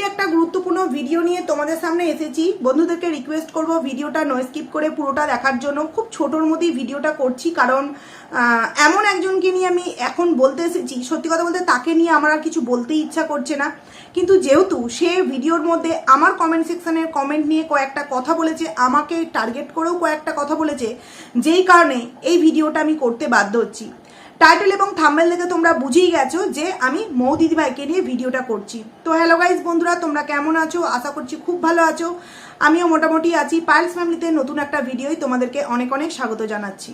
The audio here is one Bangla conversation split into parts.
খুবই একটা গুরুত্বপূর্ণ ভিডিও নিয়ে তোমাদের সামনে এসেছি। বন্ধুদেরকে রিকোয়েস্ট করব ভিডিওটা নো স্কিপ করে পুরোটা দেখার জন্য। খুব ছোটোর মধ্যেই ভিডিওটা করছি কারণ এমন একজনকে নিয়ে আমি এখন বলতে এসেছি। সত্যি কথা বলতে তাকে নিয়ে আমার আর কিছু বলতে ইচ্ছা করছে না। কিন্তু যেহেতু সে ভিডিওর মধ্যে আমার কমেন্ট সেকশনের কমেন্ট নিয়ে কয়েকটা কথা বলেছে, আমাকে টার্গেট করেও কয়েকটা কথা বলেছে, যেই কারণে এই ভিডিওটা আমি করতে বাধ্য হচ্ছি। টাইটেল এবং থাম্বেল দেখে তোমরা বুঝেই গেছো যে আমি মৌ দিদিভাইকে নিয়ে ভিডিওটা করছি। তো হ্যালো গাইজ বন্ধুরা, তোমরা কেমন আছো? আশা করছি খুব ভালো আছো। আমিও মোটামুটি আছি। পাইলস ফ্যামিলিতে নতুন একটা ভিডিওই তোমাদেরকে অনেক অনেক স্বাগত জানাচ্ছি।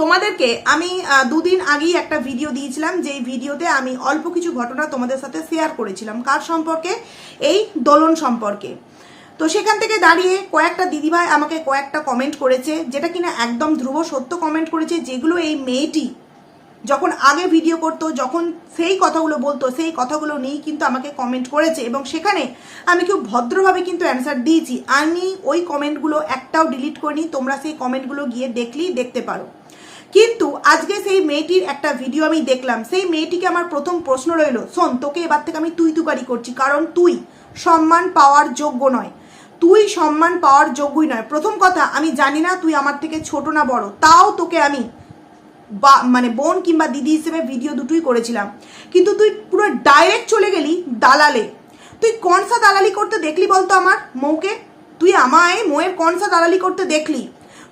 তোমাদেরকে আমি দুদিন আগেই একটা ভিডিও দিয়েছিলাম, যেই ভিডিওতে আমি অল্প কিছু ঘটনা তোমাদের সাথে শেয়ার করেছিলাম। কার সম্পর্কে? এই দোলন সম্পর্কে। তো সেখান থেকে দাঁড়িয়ে কয়েকটা দিদিভাই আমাকে কয়েকটা কমেন্ট করেছে, যেটা কিনা একদম ধ্রুব সত্য কমেন্ট করেছে, যেগুলো এই মেয়েটি যখন আগে ভিডিও করতো, যখন সেই কথাগুলো বলতো, সেই কথাগুলো নিয়েই কিন্তু আমাকে কমেন্ট করেছে এবং সেখানে আমি খুব ভদ্রভাবে কিন্তু অ্যান্সার দিয়েছি। আমি ওই কমেন্টগুলো একটাও ডিলিট করিনি, তোমরা সেই কমেন্টগুলো গিয়ে দেখলেই দেখতে পারো। কিন্তু আজকে সেই মেয়েটির একটা ভিডিও আমি দেখলাম। সেই মেয়েটিকে আমার প্রথম প্রশ্ন রইল, শোন, তোকে এবার থেকে আমি তুই তুকারি করছি, কারণ তুই সম্মান পাওয়ার যোগ্য নয়। তুই সম্মান পাওয়ার যোগ্যই নয়। প্রথম কথা, আমি জানি না তুই আমার থেকে ছোট না বড়। তাও তোকে আমি বা মানে বোন কিংবা দিদি হিসেবে ভিডিও দুটোই করেছিলাম। কিন্তু তুই পুরো ডাইরেক্ট চলে গেলি দালালে। তুই কনসা দালালি করতে দেখলি বলতো আমার মৌকে? তুই আমায় মোয়ের কনসা দালালি করতে দেখলি।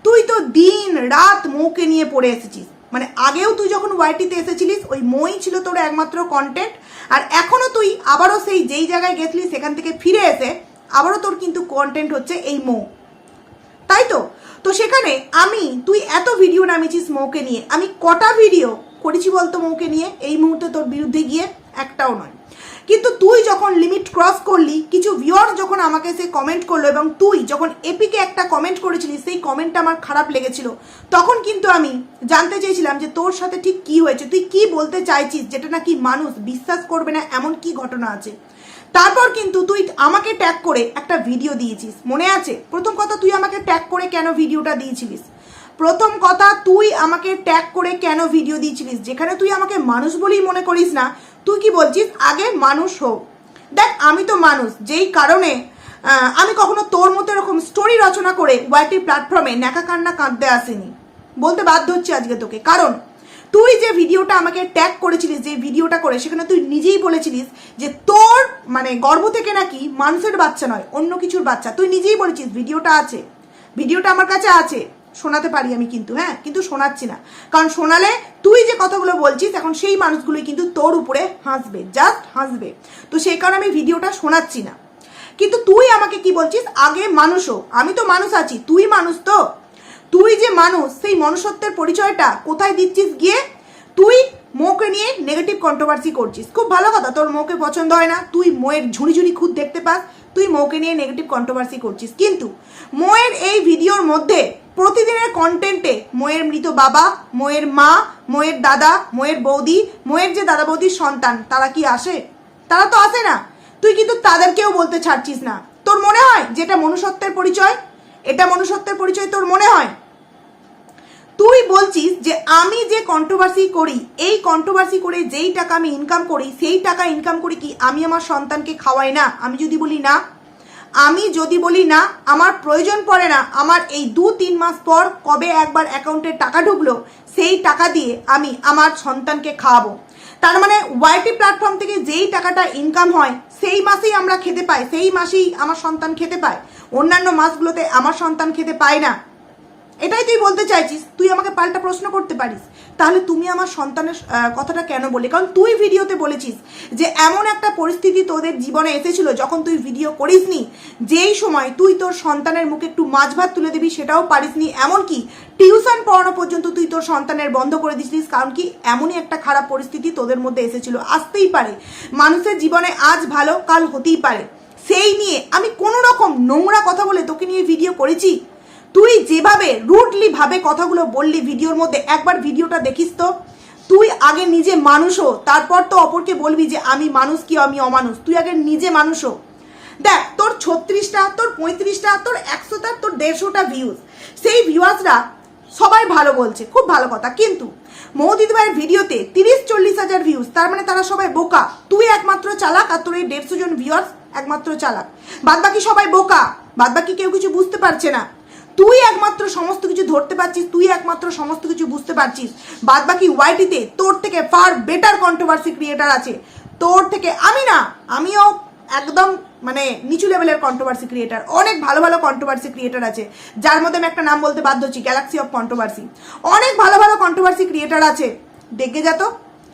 তুই তো দিন রাত মৌকে নিয়ে পড়ে এসেছিস। মানে আগেও তুই যখন ওয়াইটিতে এসেছিলিস, ওই মই ছিল তোর একমাত্র কন্টেন্ট আর এখনও তুই আবারও সেই যেই জায়গায় গেছলি, সেখান থেকে ফিরে এসে আবারও তোর কিন্তু কন্টেন্ট হচ্ছে এই মৌ। তাই তো? তো সেখানে আমি, তুই এত ভিডিও নামিয়েছিস মৌকে নিয়ে, আমি কটা ভিডিও করেছি বলতো মৌকে নিয়ে? এই মুহূর্তে তোর বিরুদ্ধে গিয়ে একটাও নয়। কিন্তু তুই যখন লিমিট ক্রস করলি, কিছু ভিউয়ার যখন আমাকে সে কমেন্ট করল এবং তুই যখন এপিকে একটা কমেন্ট করেছিলি, সেই কমেন্টটা আমার খারাপ লেগেছিল, তখন কিন্তু আমি জানতে চেয়েছিলাম যে তোর সাথে ঠিক কি হয়েছে? তুই কি বলতে চাইছিস যেটা নাকি মানুষ বিশ্বাস করবে না এমন কি ঘটনা আছে? তারপর কিন্তু তুই আমাকে ট্যাগ করে একটা ভিডিও দিয়েছিস, মনে আছে? প্রথম কথা তুই আমাকে ট্যাগ করে কেন ভিডিওটা দিয়েছিলিস? প্রথম কথা তুই আমাকে ট্যাগ করে কেন ভিডিও দিয়েছিলিস? যেখানে তুই আমাকে মানুষ বলেই মনে করিস না, তুই কি বলছিস? আগে মানুষ হোক। দেখ, আমি তো মানুষ, যেই কারণে আমি কখনো তোর মতো এরকম স্টোরি রচনা করে ওয়াইটি প্ল্যাটফর্মে ন্যাকা কান্না কাঁদতে আসিনি। বলতে বাধ্য হচ্ছে আজকে তোকে। কারণ তুই যে ভিডিওটা আমাকে ট্যাগ করেছিলিস, যে ভিডিওটা করে, সেখানে তুই নিজেই বলেছিলিস যে তোর মানে গর্ভ থেকে নাকি মানুষের বাচ্চা নয়, অন্য কিছুর বাচ্চা। তুই নিজেই বলেছিস, ভিডিওটা আছে। ভিডিওটা আমার কাছে আছে। শোনাতে পারি আমি কিন্তু হ্যাঁ কিন্তু শোনাচ্ছি না। কারণ শোনালে তুই যে কথাগুলো বলছিস, এখন সেই মানুষগুলোই কিন্তু তোর উপরে হাসবে জাস্ট হাসবে। তো সেই কারণে আমি ভিডিওটা শোনাচ্ছি না। কিন্তু তুই আমাকে কি বলছিস? আগে মানুষও আমি তো মানুষ আছি। তুই মানুষ তো। তুই যে মানুষ, সেই মনুষ্যত্বের পরিচয়টা কোথায় দিচ্ছিস গিয়ে? তুই মোকে নিয়ে নেগেটিভ কন্ট্রোভার্সি করছিস। খুব ভালো কথা, তোর মোকে পছন্দ হয় না, তুই মোয়ের ঝুড়ি ঝুড়ি খুদ দেখতে পাস, তুই মোকে নিয়ে নেগেটিভ কন্ট্রোভার্সি করছিস। কিন্তু মোয়ের এই ভিডিওর মধ্যে প্রতিদিনের কন্টেন্টে মোয়ের মৃত বাবা, মোয়ের মা, মোয়ের দাদা, মোয়ের বৌদি, মোয়ের যে দাদা বৌদির সন্তান, তারা কি আসে? তারা তো আসে না। তুই কিন্তু তাদেরকেও বলতে ছাড়ছিস না। তোর মনে হয় যেটা মনুষ্যত্বের পরিচয়? এটা মনুষ্যত্বের পরিচয় তোর মনে হয়? তুই বলছিস যে আমি যে কন্ট্রোভার্সি করি, এই কন্ট্রোভার্সি করে যেই টাকা আমি ইনকাম করি, সেই টাকা ইনকাম করি কি আমি আমার সন্তানকে খাওয়াই না? আমি যদি বলি না, আমি যদি বলি না, আমার প্রয়োজন পড়ে না, আমার এই দু তিন মাস পর কবে একবার অ্যাকাউন্টে টাকা ঢুকলো, সেই টাকা দিয়ে আমি আমার সন্তানকে খাওয়াবো। তার মানে ওয়াইটি প্ল্যাটফর্ম থেকে যেই টাকাটা ইনকাম হয়, সেই মাসেই আমরা খেতে পাই, সেই মাসেই আমার সন্তান খেতে পায়। অন্যান্য মাসগুলোতে আমার সন্তান খেতে পায় না। এটাই তুই বলতে চাইছিস, তুই আমাকে পাল্টা প্রশ্ন করতে পারিস। তাহলে তুমি আমার সন্তানের কথাটা কেন বললি? কারণ তুই ভিডিওতে বলেছিস যে এমন একটা পরিস্থিতি তোদের জীবনে এসেছিল যখন তুই ভিডিও করিসনি, যেই সময় তুই তোর সন্তানের মুখে একটু মাছ ভাত তুলে দিবি সেটাও পারিসনি। এমনকি টিউশন পড়ানো পর্যন্ত তুই তোর সন্তানের বন্ধ করে দিছিস কারণ কি এমনই একটা খারাপ পরিস্থিতি তোদের মধ্যে এসেছিল। আসতেই পারে, মানুষের জীবনে আজ ভালো, কাল হতেই পারে। সেই নিয়ে আমি কোনো রকম নোংরা কথা বলে তোকে নিয়ে ভিডিও করেছি। তুই যেভাবে রুটলি ভাবে কথাগুলো বললি ভিডিওর মধ্যে, একবার ভিডিওটা দেখিস তো। তুই আগে নিজে মানুষ হো, তারপর তো অপরকে বলবি যে আমি মানুষ কি আমি অমানুষ। তুই আগে নিজে মানুষ হো। দেখ, তোর ছত্রিশটা, তোর পঁয়ত্রিশটা, তোর একশোটা, তোর দেড়শোটা ভিউজ সেই ভিউয়ার্সরা সবাই ভালো বলছে, খুব ভালো কথা। কিন্তু মৌদিদি ভাইয়ের ভিডিওতে তিরিশ, চল্লিশ হাজার ভিউজ তার মানে তারা সবাই বোকা। তুই একমাত্র চালাক আর তোর এই দেড়শো জন ভিউয়ার্স একমাত্র চালাক। বাদ বাকি সবাই বোকা। বাদ বাকি কেউ কিছু বুঝতে পারছে না। তুই একমাত্র সমস্ত কিছু ধরতে পারছিস, তুই একমাত্র সমস্ত কিছু বুঝতে পারছিস। বাদ বাকি ওয়াইটিতে তোর থেকে ফার বেটার কন্ট্রোভার্সি ক্রিয়েটার আছে। তোর থেকে আমি না, আমিও একদম মানে নিচু লেভেলের কন্ট্রোভার্সি ক্রিয়েটার অনেক ভালো ভালো কন্ট্রোভার্সি ক্রিয়েটার আছে। যার মধ্যে আমি একটা নাম বলতে বাধ্য হচ্ছি গ্যালাক্সি অফ কন্ট্রোভার্সি অনেক ভালো ভালো কন্ট্রোভার্সি ক্রিয়েটার আছে। দেখে যা তো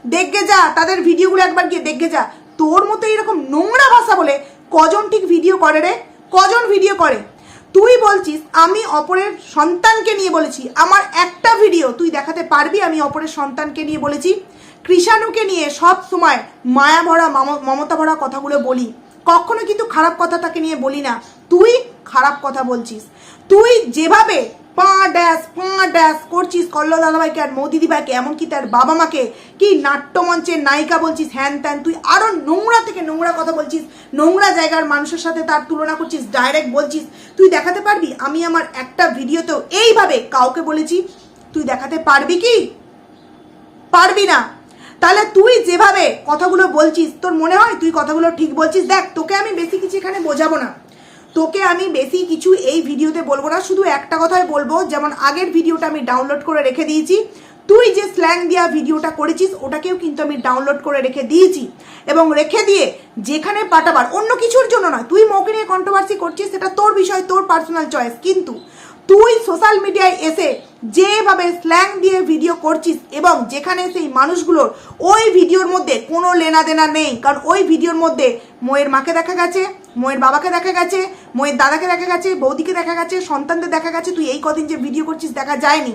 দেখে যা, তাদের ভিডিওগুলো একবার গিয়ে দেখে যা। তোর মতো এরকম নোংরা ভাষা বলে কজন ঠিক ভিডিও করে রে? কজন ভিডিও করে? তুই বলছিস, আমি অপরের সন্তানকে নিয়ে বলেছি। আমার একটা ভিডিও তুই দেখাতে পারবি, আমি অপরের সন্তানকে নিয়ে বলেছি। কৃষাণুকে নিয়ে সব সময় মায়া ভরা, মম- মমতা ভরা কথাগুলো বলি। কখনো কিন্তু খারাপ কথা তাকে নিয়ে বলি না। তুই খারাপ কথা বলছিস। তুই যেভাবে পা ড্যাস পা ড্যাস করছিস, কল্ল দাদাভাইকে আর মৌদিদি ভাইকে এমনকি তার বাবা মাকে। কি নাট্যমঞ্চের নায়িকা বলছিস? হ্যান ত্যান, তুই আরও নোংরা থেকে নোংরা কথা বলছিস। নোংরা জায়গার মানুষের সাথে তার তুলনা করছিস ডাইরেক্ট বলছিস। তুই দেখাতে পারবি? আমি আমার একটা ভিডিওতেও এইভাবে কাউকে বলেছি, তুই দেখাতে পারবি কি? পারবি না। তাহলে তুই যেভাবে কথাগুলো বলছিস, তোর মনে হয় তুই কথাগুলো ঠিক বলছিস? দেখ, তোকে আমি বেশি কিছু এখানে বোঝাবো না। তোকে আমি বেশি কিছু এই ভিডিওতে বলব না, শুধু একটা কথাই বলব, যেমন আগের ভিডিওটা আমি ডাউনলোড করে রেখে দিয়েছি। তুই যে স্ল্যাং দেওয়া ভিডিওটা করেছিস, ওটাকেও কিন্তু আমি ডাউনলোড করে রেখে দিয়েছি। এবং রেখে দিয়ে যেখানে পাঠাবার, অন্য কিছুর জন্য না তুই মৌকে নিয়ে কন্ট্রোভার্সি করছিস, সেটা তোর বিষয়, তোর পার্সোনাল চয়েস কিন্তু তুই সোশ্যাল মিডিয়ায় এসে যেভাবে স্ল্যাং দিয়ে ভিডিও করছিস এবং যেখানে সেই মানুষগুলোর, ওই ভিডিওর মধ্যে কোনো লেনা দেনা নেই, কারণ ওই ভিডিওর মধ্যে মোয়ের মাকে দেখা গেছে মোয়ের বাবাকে দেখা গেছে মোয়ের দাদাকে দেখা গেছে, বৌদিকে দেখা গেছে, সন্তানদের দেখা গেছে, তুই এই কদিন যে ভিডিও করছিস দেখা যায়নি।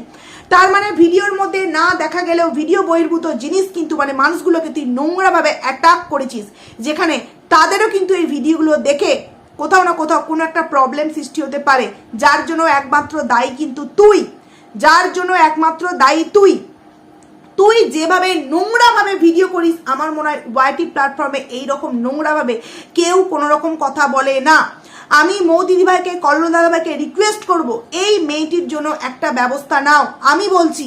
তার মানে ভিডিওর মধ্যে না দেখা গেলেও ভিডিও বহির্ভূত জিনিস কিন্তু মানে মানুষগুলোকে তুই নোংরাভাবে অ্যাটাক করেছিস, যেখানে তাদেরও কিন্তু এই ভিডিওগুলো দেখে কোথাও না কোথাও কোনো একটা প্রবলেম সৃষ্টি হতে পারে, যার জন্য একমাত্র দায়ী কিন্তু তুই, যার জন্য একমাত্র দায়ী তুই। তুই যেভাবে নোংরাভাবে ভিডিও করিস, আমার মনে হয় ওয়াইটি প্ল্যাটফর্মে এইরকম নোংরাভাবে কেউ কোনো রকম কথা বলে না। আমি মৌ দিদিভাইকে কল্লো দাদাভাইকে রিকোয়েস্ট করব, এই মেয়েটির জন্য একটা ব্যবস্থা নাও। আমি বলছি,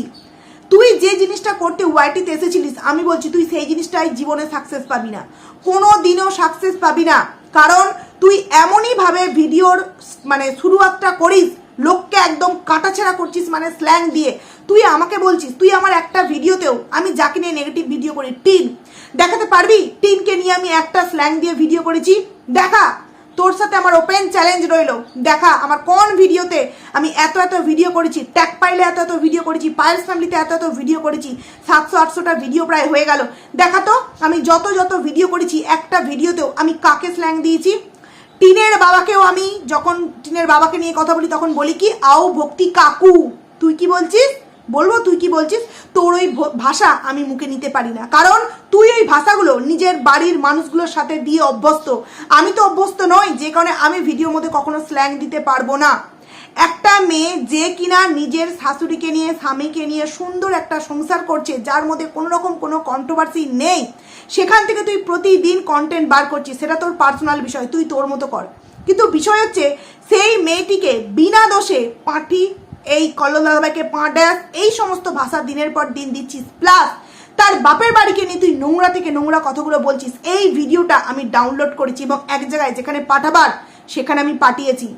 তুই যে জিনিসটা করতে ওয়াইটিতে এসেছিলিস, আমি বলছি, তুই সেই জিনিসটাই জীবনে সাকসেস পাবি না। কোনো দিনও সাকসেস পাবি না। কারণ তুই এমনই ভাবে ভিডিওর মানে শুরুয়াতটা করিস, লোককে একদম কাটাছেড়া করছিস মানে স্ল্যাং দিয়ে। তুই আমাকে বলছিস, তুই আমার একটা ভিডিওতেও আমি যাকে নিয়ে নেগেটিভ ভিডিও করি, টিন। দেখাতে পারবি? টিনকে নিয়ে আমি একটা স্ল্যাং দিয়ে ভিডিও করেছি। দেখা, তোর সাথে আমার ওপেন চ্যালেঞ্জ রইল। দেখা, আমার কোন ভিডিওতে আমি এত এত ভিডিও করেছি ট্যাগ পাইলে এত এত ভিডিও করেছি পায়েলস ফ্যামিলিতে এত এত ভিডিও করেছি, সাতশো আটশোটা ভিডিও প্রায় হয়ে গেল। দেখা তো, আমি যত যত ভিডিও করেছি, একটা ভিডিওতেও আমি কাকে স্ল্যাং দিয়েছি? টিনের বাবাকেও আমি, যখন টিনের বাবাকে নিয়ে কথা বলি, তখন বলি কি, আও ভক্তি কাকু। তুই কি বলছিস? বলব, তুই কি বলছিস? তোর ওই ভাষা আমি মুখে নিতে পারি না। কারণ তুই ওই ভাষাগুলো নিজের বাড়ির মানুষগুলোর সাথে দিয়ে অভ্যস্ত। আমি তো অভ্যস্ত নই, যে কারণে আমি ভিডিওর মধ্যে কখনো স্ল্যাং দিতে পারব না। একটা মেয়ে যে কিনা নিজের শাশুড়িকে নিয়ে, স্বামীকে নিয়ে সুন্দর একটা সংসার করছে, যার মধ্যে কোনো রকম কোনো কন্ট্রোভার্সি নেই, সেখান থেকে তুই প্রতিদিন কন্টেন্ট বার করছিস, সেটা তোর পার্সোনাল বিষয়, তুই তোর মতো কর। কিন্তু বিষয় হচ্ছে, সেই মেয়েটিকে বিনা দোষে পাঠি এই কল্লদাদাবাইকে পাঁডাস এই সমস্ত ভাষা দিনের পর দিন দিচ্ছিস। প্লাস, তার বাপের বাড়িকে নিয়ে তুই নোংরা থেকে নোংরা কথাগুলো বলছিস। এই ভিডিওটা আমি ডাউনলোড করেছি এবং এক জায়গায় যেখানে পাঠাবার, সেখানে আমি পাঠিয়েছি।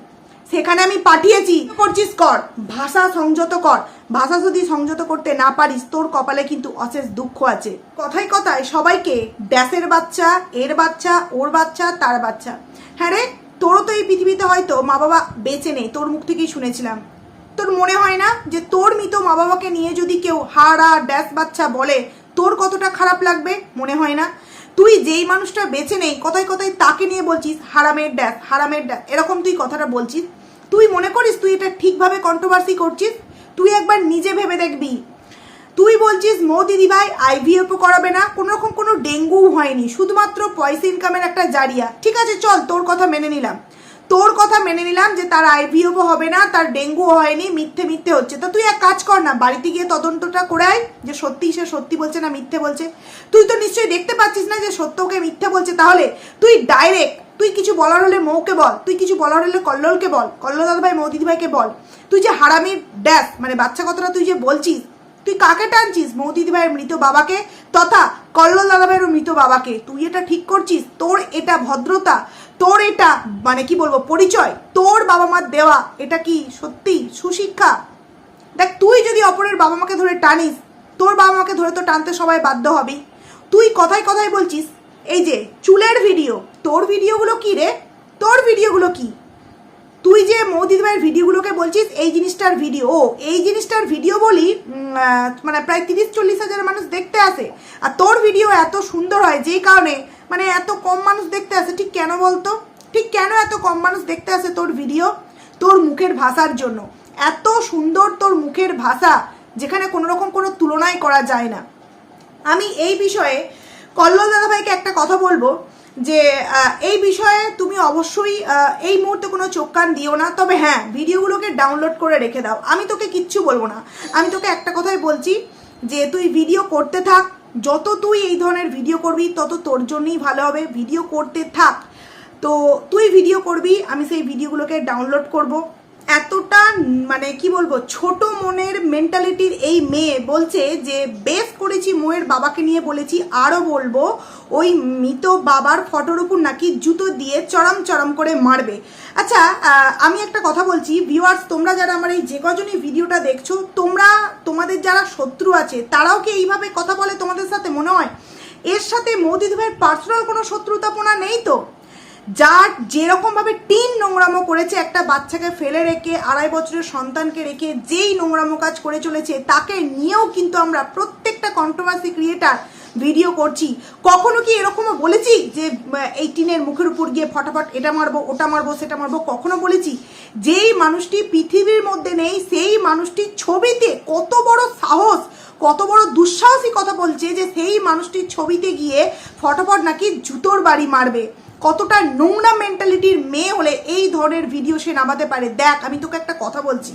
সেখানে আমি পাঠিয়েছি। করছিস কর? ভাষা সংযত কর। ভাষা যদি সংযত করতে না পারিস, তোর কপালে কিন্তু অশেষ দুঃখ আছে। কথায় কথায় সবাইকে ড্যাসের বাচ্চা, এর বাচ্চা, ওর বাচ্চা, তার বাচ্চা। হ্যাঁ রে, তোরও তো এই পৃথিবীতে হয়তো মা বাবা বেঁচে নেই, তোর মুখ থেকেই শুনেছিলাম। তোর মনে হয় না যে তোর মৃত মা বাবাকে নিয়ে যদি কেউ হাড়া ড্যাস বাচ্চা বলে, তোর কতটা খারাপ লাগবে? মনে হয় না। তুই যেই মানুষটা বেছে নেই, কথায় কথায় তাকে নিয়ে বলছিস, হারামের ড্যাস হারামের ড্যাস এরকম তুই কথাটা বলছিস। তুই মনে করিস তুই এটা ঠিকভাবে কন্ট্রোভার্সি করছিস? তুই একবার নিজে ভেবে দেখবি। তুই বলছিস, মো দিদি ভাই আইভিএফও করাবে না। কোনো রকম কোনো ডেঙ্গু হয়নি। শুধুমাত্র পয়সা ইনকামের একটা জারিয়া। ঠিক আছে, চল, তোর কথা মেনে নিলাম। তোর কথা মেনে নিলাম যে তার আইভিএফও হবে না, তার ডেঙ্গু হয়নি, মিথ্যে মিথ্যে হচ্ছে। তা তুই এক কাজ কর না, বাড়িতে গিয়ে তদন্তটা করে আয় যে সত্যি সে সত্যি বলছে না মিথ্যে বলছে। তুই তো নিশ্চয়ই দেখতে পাচ্ছিস না যে সত্যকে মিথ্যে বলছে। তাহলে তুই ডাইরেক্ট তুই কিছু বলার হলে মৌকে বল, তুই কিছু বলার হলে কল্লোলকে বল, কল্লোল দাদা ভাই মৌ দিদি ভাইকে বল। তুই যে হারামির ড্যাস মানে বাচ্চা কথাটা তুই যে বলছিস, তুই কাকে টানছিস? মৌদিদি ভাইয়ের মৃত বাবাকে তথা কল্লোল দাদা ভাইয়ের মৃত বাবাকে? তুই এটা ঠিক করছিস? তোর এটা ভদ্রতা তোর এটা মানে কি বলব, পরিচয়, তোর বাবা মার দেওয়া, এটা কি সত্যি সুশিক্ষা? দেখ, তুই যদি অপরের বাবা মাকে ধরে টানিস, তোর বাবা মাকে ধরে তো টানতে সবাই বাধ্য হবেই তুই কথায় কথায় বলছিস, এই যে, চুলের ভিডিও তোর ভিডিওগুলো কি রে? তোর ভিডিওগুলো কি? তুই যে মৌদিদ ভাইয়ের ভিডিওগুলোকে বলছিস, এই জিনিসটার ভিডিও, ও, এই জিনিসটার ভিডিও বলি মানে প্রায় তিরিশ চল্লিশ হাজার মানুষ দেখতে আসে। আর তোর ভিডিও এত সুন্দর হয়, যেই কারণে মানে এত কম মানুষ দেখতে আসে, ঠিক কেন বলতো? ঠিক কেন এত কম মানুষ দেখতে আসে তোর ভিডিও? তোর মুখের ভাষার জন্য। এত সুন্দর তোর মুখের ভাষা, যেখানে কোনো রকম কোনো তুলনাই করা যায় না। আমি এই বিষয়ে কল্লোল দাদাভাইকে একটা কথা বলব। যে এই বিষয়ে তুমি অবশ্যই এই মুহূর্তে কোনো চোখ কান দিও না। তবে হ্যাঁ ভিডিওগুলোকে ডাউনলোড করে রেখে দাও। আমি তোকে কিচ্ছু বলব না। আমি তোকে একটা কথাই বলছি যে, তুই ভিডিও করতে থাক। যত তুই এই ধরনের ভিডিও করবি, তত তোর জন্যই ভালো হবে। ভিডিও করতে থাক। তো তুই ভিডিও করবি, আমি সেই ভিডিওগুলোকে ডাউনলোড করব। এতটা মানে কি বলব, ছোট মনের মেন্টালিটির এই মেয়ে বলছে যে, বেশ করেছি মোয়ের বাবাকে নিয়ে বলেছি আরও বলব, ওই মৃত বাবার ফটোর উপর নাকি জুতো দিয়ে চরম চরম করে মারবে। আচ্ছা আমি একটা কথা বলছি ভিউয়ার্স তোমরা যারা আমার এই যে কজনই ভিডিওটা দেখছ, তোমরা, তোমাদের যারা শত্রু আছে, তারাও কি এইভাবে কথা বলে তোমাদের সাথে মনে হয়? এর সাথে মৌদিদি ভাইয়ের পার্সোনাল কোনো শত্রুতাপনা নেই তো? যার যেরকম ভাবে টিন নোংরামো করেছে, একটা বাচ্চাকে ফেলে রেখে, আড়াই বছরের সন্তানকে রেখে যেই নোংরামো কাজ করে চলেছে, তাকে নিয়েও কিন্তু আমরা প্রত্যেকটা কন্ট্রোভার্সি ক্রিয়েটার ভিডিও করছি। কখনো কি এরকমও বলেছি যে এই টিনের মুখের উপর গিয়ে ফটাফট এটা মারবো, ওটা মারবো, সেটা মারবো? কখনো বলেছি। যেই মানুষটি পৃথিবীর মধ্যে নেই, সেই মানুষটির ছবিতে কত বড় সাহস, কত বড় দুঃসাহসী কথা বলছে যে, সেই মানুষটির ছবিতে গিয়ে ফটাফট নাকি জুতোর বাড়ি মারবে। কতটা নোংরা মেন্টালিটির মেয়ে হলে এই ধরনের ভিডিও সে নামাতে পারে? দেখ, আমি তোকে একটা কথা বলছি।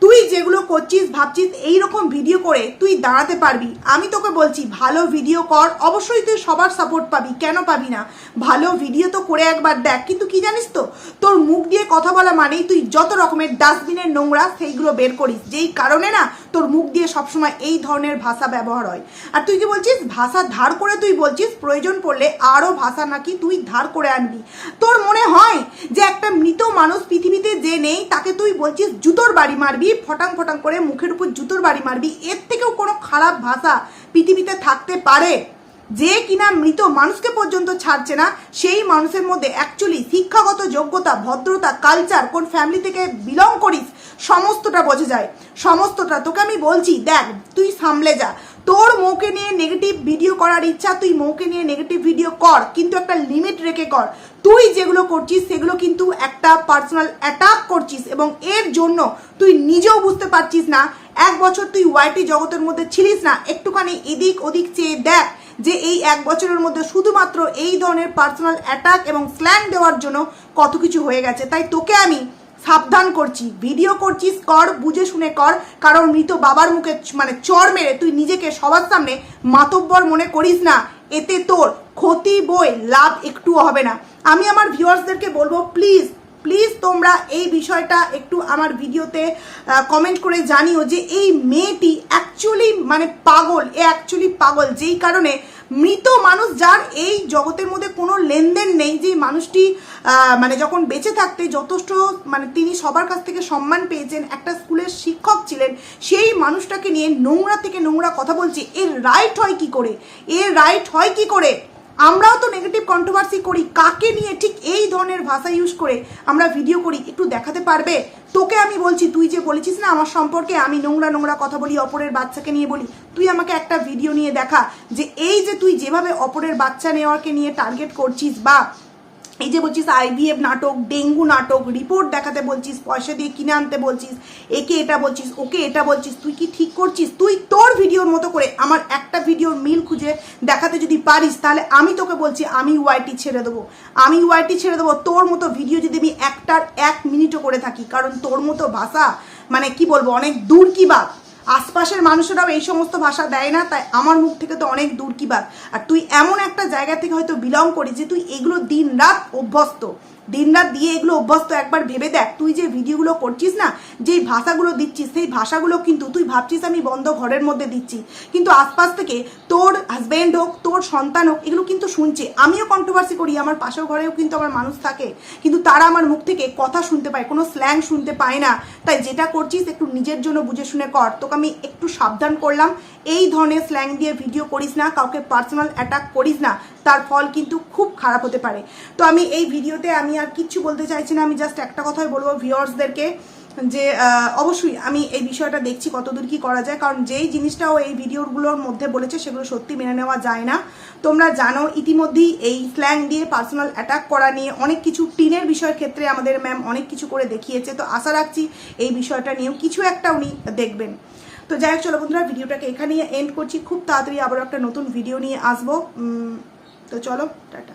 তুই যেগুলো করছিস, ভাবছিস এই রকম ভিডিও করে তুই দাঁড়াতে পারবি। আমি তোকে বলছি, ভালো ভিডিও কর। অবশ্যই তুই সবার সাপোর্ট পাবি। কেন পাবি না? ভালো ভিডিও তো করে একবার দেখ। কিন্তু কি জানিস তো, তোর মুখ দিয়ে কথা বলা মানেই তুই যত রকমের ডাস্টবিনের নোংরা সেইগুলো বের করিস। যেই কারণে না তোর মুখ দিয়ে সবসময় এই ধরনের ভাষা ব্যবহার হয়। আর তুই কি বলছিস? ভাষা ধার করে তুই বলছিস? প্রয়োজন পড়লে আরও ভাষা নাকি তুই ধার করে আনবি। তোর মনে হয় যে একটা মৃত মানুষ পৃথিবীতে যে নেই, তাকে তুই বলছিস জুতোর বাড়ি মারবি, ফটাং ফটাং করে মুখের উপর জুতোর বাড়ি মারবি? এর থেকেও কোনো খারাপ ভাষা পৃথিবীতে থাকতে পারে? যে কিনা মৃত মানুষকে পর্যন্ত ছাড়ছে না, সেই মানুষের মধ্যে অ্যাকচুয়ালি শিক্ষাগত যোগ্যতা, ভদ্রতা কালচার কোন ফ্যামিলি থেকে বিলং করিস সমস্তটা বোঝা যায়। সমস্তটা, তোকে আমি বলছি, দেখ, তুই সামলে যা। তোর মৌকে নিয়ে নেগেটিভ ভিডিও করার ইচ্ছা, তুই মৌকে নিয়ে নেগেটিভ ভিডিও কর, কিন্তু একটা লিমিট রেখে কর। তুই যেগুলো করছিস, সেগুলো কিন্তু একটা পার্সোনাল অ্যাটাক করছিস এবং এর জন্য তুই নিজেও বুঝতে পারছিস না, এক বছর তুই ওয়াইটি জগতের মধ্যে ছিলিস না, একটুখানি এদিক ওদিক চেয়ে দেখ যে এই এক বছরের মধ্যে শুধুমাত্র এই ধরনের পার্সোনাল অ্যাটাক এবং স্ল্যাং দেওয়ার জন্য কত কিছু হয়ে গেছে। তাই তোকে আমি সাবধান করছি ভিডিও করছিস কর বুঝে শুনে কর, কারণ মৃত বাবার মুখে মানে চর মেরে তুই নিজেকে সবার সামনে মাতব্বর মনে করিস না, এতে তোর ক্ষতি বই, লাভ একটুও হবে না। আমি আমার ভিউয়ার্সদেরকে বলব প্লিজ প্লিজ তোমরা এই বিষয়টা একটু আমার ভিডিওতে কমেন্ট করে জানিও যে এই মেয়েটি অ্যাকচুয়ালি মানে পাগল, এ অ্যাকচুয়ালি পাগল। যেই কারণে মৃত মানুষ যার এই জগতের মধ্যে কোনো লেনদেন নেই, যে মানুষটি মানে যখন বেঁচে থাকতে যথেষ্ট মানে তিনি সবার কাছ থেকে সম্মান পেয়েছেন, একটা স্কুলের শিক্ষক ছিলেন, সেই মানুষটাকে নিয়ে নোংরা থেকে নোংরা কথা বলছে। এর রাইট হয় কি করে? এর রাইট হয় কি করে? আমরাও তো নেগেটিভ কন্ট্রোভার্সি করি। কাকে নিয়ে ঠিক এই ধরনের ভাষা ইউজ করে আমরা ভিডিও করি, একটু দেখাতে পারবে? তোকে আমি বলছি, তুই যে বলেছিস না আমার সম্পর্কে, আমি নোংরা নোংরা কথা বলি, অপরের বাচ্চাকে নিয়ে বলি, তুই আমাকে একটা ভিডিও নিয়ে দেখা যে এই যে তুই যেভাবে অপরের বাচ্চা নেওয়ারকে নিয়ে টার্গেট করছিস বা এই যে বলছিস আইভিএফ নাটক, ডেঙ্গু নাটক রিপোর্ট দেখাতে বলছিস, পয়সা দিয়ে কিনে আনতে বলছিস, একে এটা বলছিস, ওকে এটা বলছিস, তুই কি ঠিক করছিস? তুই তোর ভিডিওর মতো করে আমার একটা ভিডিওর মিল খুঁজে দেখাতে যদি পারিস, তাহলে আমি তোকে বলছি আমি ওয়াইটি ছেড়ে দেবো। আমি ওয়াইটি ছেড়ে দেবো, তোর মতো ভিডিও যদি আমি একটার এক মিনিটও করে থাকি, কারণ তোর মতো ভাষা মানে কি বলব, অনেক দূর কি বাদ আশপাশের মানুষেরাও এই সমস্ত ভাষা দেয় না, তাই আমার মুখ থেকে তো অনেক দূর কি বাদ আর তুই এমন একটা জায়গা থেকে হয়তো বিলং করিস যে তুই এগুলো দিন রাত অভ্যস্ত। দিনরাত দিয়ে এগুলো অভ্যস্ত, একবার ভেবে দেখ। তুই যে ভিডিওগুলো করছিস না, যেই ভাষাগুলো দিচ্ছিস, সেই ভাষাগুলো কিন্তু তুই ভাবছিস আমি বন্ধ ঘরের মধ্যে দিচ্ছি। কিন্তু আশপাশ থেকে তোর হাজব্যান্ড হোক, তোর সন্তান হোক, এগুলো কিন্তু শুনছে। আমিও কন্ট্রোভার্সি করি, আমার পাশের ঘরেও কিন্তু আমার মানুষ থাকে। কিন্তু তারা আমার মুখ থেকে কথা শুনতে পায়, কোনো স্ল্যাং শুনতে পায় না। তাই যেটা করছিস একটু নিজের জন্য বুঝে শুনে কর। তোকে আমি একটু সাবধান করলাম, এই ধরনের স্ল্যাং দিয়ে ভিডিও করিস না, কাউকে পার্সোনাল অ্যাটাক করিস না। তার ফল কিন্তু খুব খারাপ হতে পারে। তো আমি এই ভিডিওতে আমি আর কিচ্ছু বলতে চাইছি না, আমি জাস্ট একটা কথাই বলব ভিউয়ার্সদেরকে যে অবশ্যই আমি এই বিষয়টা দেখছি কতদূর কি করা যায়, কারণ যেই জিনিসটা ও এই ভিডিওগুলোর মধ্যে বলেছে সেগুলো সত্যি মেনে নেওয়া যায় না। তোমরা জানো ইতিমধ্যেই এই স্ল্যাং দিয়ে পার্সোনাল অ্যাটাক করা নিয়ে অনেক কিছু টিনের বিষয়ের ক্ষেত্রে আমাদের ম্যাম অনেক কিছু করে দেখিয়েছে। তো আশা রাখছি এই বিষয়টা নিয়েও কিছু একটা উনি দেখবেন। তো যাই হোক, চলো বন্ধুরা, ভিডিওটাকে এখানেই এন্ড করছি। খুব তাড়াতাড়ি আবার একটা নতুন ভিডিও নিয়ে আসব। উম, তো চলো টাটা